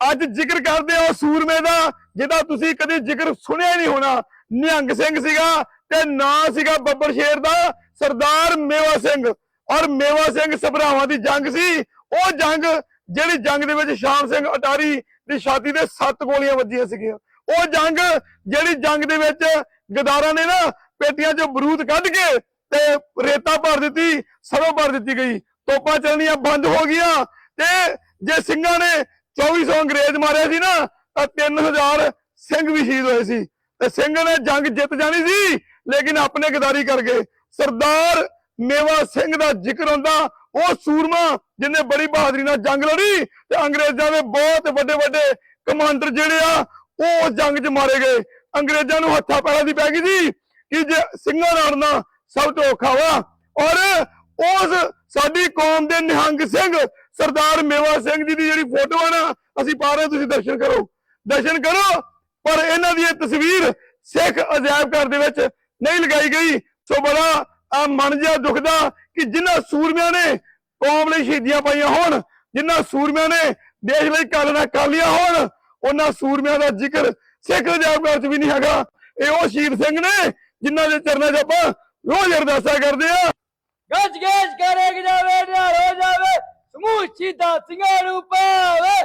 ਅੱਜ ਜ਼ਿਕਰ ਕਰਦੇ ਆ ਸੂਰਮੇ ਦਾ, ਜਿਹਦਾ ਤੁਸੀਂ ਕਦੇ ਜ਼ਿਕਰ ਸੁਣਿਆ ਨਹੀਂ ਹੋਣਾ। ਨਿਹੰਗ ਸਿੰਘ ਸੀਗਾ ਤੇ ਨਾਂ ਸੀਗਾ ਬੱਬਰ ਸ਼ੇਰ ਦਾ, ਸਰਦਾਰ ਮੇਵਾ ਸਿੰਘ। ਔਰ ਮੇਵਾ ਸਿੰਘ ਸਭਰਾਵਾਂ ਦੀ ਜੰਗ ਸੀ। ਉਹ ਜੰਗ ਜਿਹੜੀ ਜੰਗ ਦੇ ਵਿੱਚ ਸ਼ਾਮ ਸਿੰਘ ਅਟਾਰੀ ਦੀ ਛਾਤੀ ਤੇ ਸੱਤ ਗੋਲੀਆਂ ਵੱਜੀਆਂ ਸੀਗੀਆਂ। ਉਹ ਜੰਗ ਜਿਹੜੀ ਜੰਗ ਦੇ ਵਿੱਚ ਗਦਾਰਾਂ ਨੇ ਨਾ ਪੇਟੀਆਂ 'ਚੋਂ ਬਰੂਦ ਕੱਢ ਕੇ ਤੇ ਰੇਤਾ ਭਰ ਦਿੱਤੀ ਸਰੋਂ ਭਰ ਦਿੱਤੀ ਗਈ। ਤੋਪਾਂ ਚੱਲਣੀਆਂ ਬੰਦ ਹੋ ਗਈਆਂ ਤੇ ਜੇ ਸਿੰਘਾਂ ਨੇ 2400 ਅੰਗਰੇਜ਼ ਮਾਰਿਆ ਸੀ ਨਾ, ਤਾਂ 3000 ਸਿੰਘ ਵੀ ਸ਼ਹੀਦ ਹੋਏ ਸੀ। ਤੇ ਸਿੰਘ ਨੇ ਜੰਗ ਜਿੱਤ ਜਾਣੀ ਸੀ, ਲੇਕਿਨ ਆਪਣੇ ਗਦਾਰੀ ਕਰ ਗਏ। ਸਰਦਾਰ ਮੇਵਾ ਸਿੰਘ ਦਾ ਜ਼ਿਕਰ ਹੁੰਦਾ, ਉਹ ਸੂਰਮਾ ਜਿਹਨੇ ਬੜੀ ਬਹਾਦਰੀ ਨਾਲ ਜੰਗ ਲੜੀ, ਤੇ ਅੰਗਰੇਜ਼ਾਂ ਦੇ ਬਹੁਤ ਵੱਡੇ ਵੱਡੇ ਕਮਾਂਡਰ ਜਿਹੜੇ ਆ, ਉਹ ਉਸ ਜੰਗ 'ਚ ਮਾਰੇ ਗਏ। ਅੰਗਰੇਜ਼ਾਂ ਨੂੰ ਹੱਥਾਂ ਪੈਰਾਂ ਦੀ ਪੈ ਗਈ ਸੀ ਕਿ ਜੇ ਸਿੰਘਾਂ ਨਾਲ ਲੜਨਾ ਸਭ ਤੋਂ ਔਖਾ ਵਾ। ਔਰ ਉਸ ਸਾਡੀ ਕੌਮ ਦੇ ਨਿਹੰਗ ਸਿੰਘ, ਸਰਦਾਰ ਮੇਵਾ ਸਿੰਘ ਜੀ ਦੀ ਜਿਹੜੀ ਫੋਟੋ ਹੈ ਨਾ, ਅਸੀਂ ਪਾ ਰਹੇ ਤੁਸੀਂ ਦਰਸ਼ਨ ਕਰੋ। ਦਰਸ਼ਨ ਕਰੋ, ਪਰ ਇਹਨਾਂ ਦੀ ਇਹ ਤਸਵੀਰ ਸਿੱਖ ਅਜਾਇਬ ਘਰ ਦੇ ਵਿੱਚ ਨਹੀਂ ਲਗਾਈ ਗਈ। ਸੋ ਬੜਾ, ਆ ਮਨ ਜਿਹਾ ਦੁਖਦਾ ਕਿ ਜਿਨ੍ਹਾਂ ਸੂਰਮਿਆਂ ਨੇ ਕੌਮ ਲਈ ਸ਼ਹੀਦੀਆਂ ਪਾਈਆਂ ਹੋਣ ਜਿਨ੍ਹਾਂ ਸੂਰਮਿਆਂ ਨੇ ਦੇਸ਼ ਲਈ ਕਾਲਣਾ ਕਰ ਲਿਆ ਹੋਣ, ਉਹਨਾਂ ਸੂਰਮਿਆਂ ਦਾ ਜ਼ਿਕਰ ਸਿੱਖ ਅਜਾਇਬ ਘਰ 'ਚ ਵੀ ਨਹੀਂ ਹੈਗਾ। ਇਹ ਉਹ ਸ਼ਹੀਦ ਸਿੰਘ ਨੇ ਜਿਨ੍ਹਾਂ ਦੇ ਚਰਨਾਂ 'ਚ ਆਪਾਂ ਰੋਜ਼ ਅਰਦਾਸਾਂ ਕਰਦੇ ਆ। ਗੱਜ ਗੱਜ ਕਰੇ ਜਾਵੇ ਨਿਹਾਲ ਹੋ ਜਾਵੇ ਸਮੂਹ ਸ਼ਹੀਦਾਂ ਸਿੰਘਾਂ ਨੂੰ ਪਾਵੇ।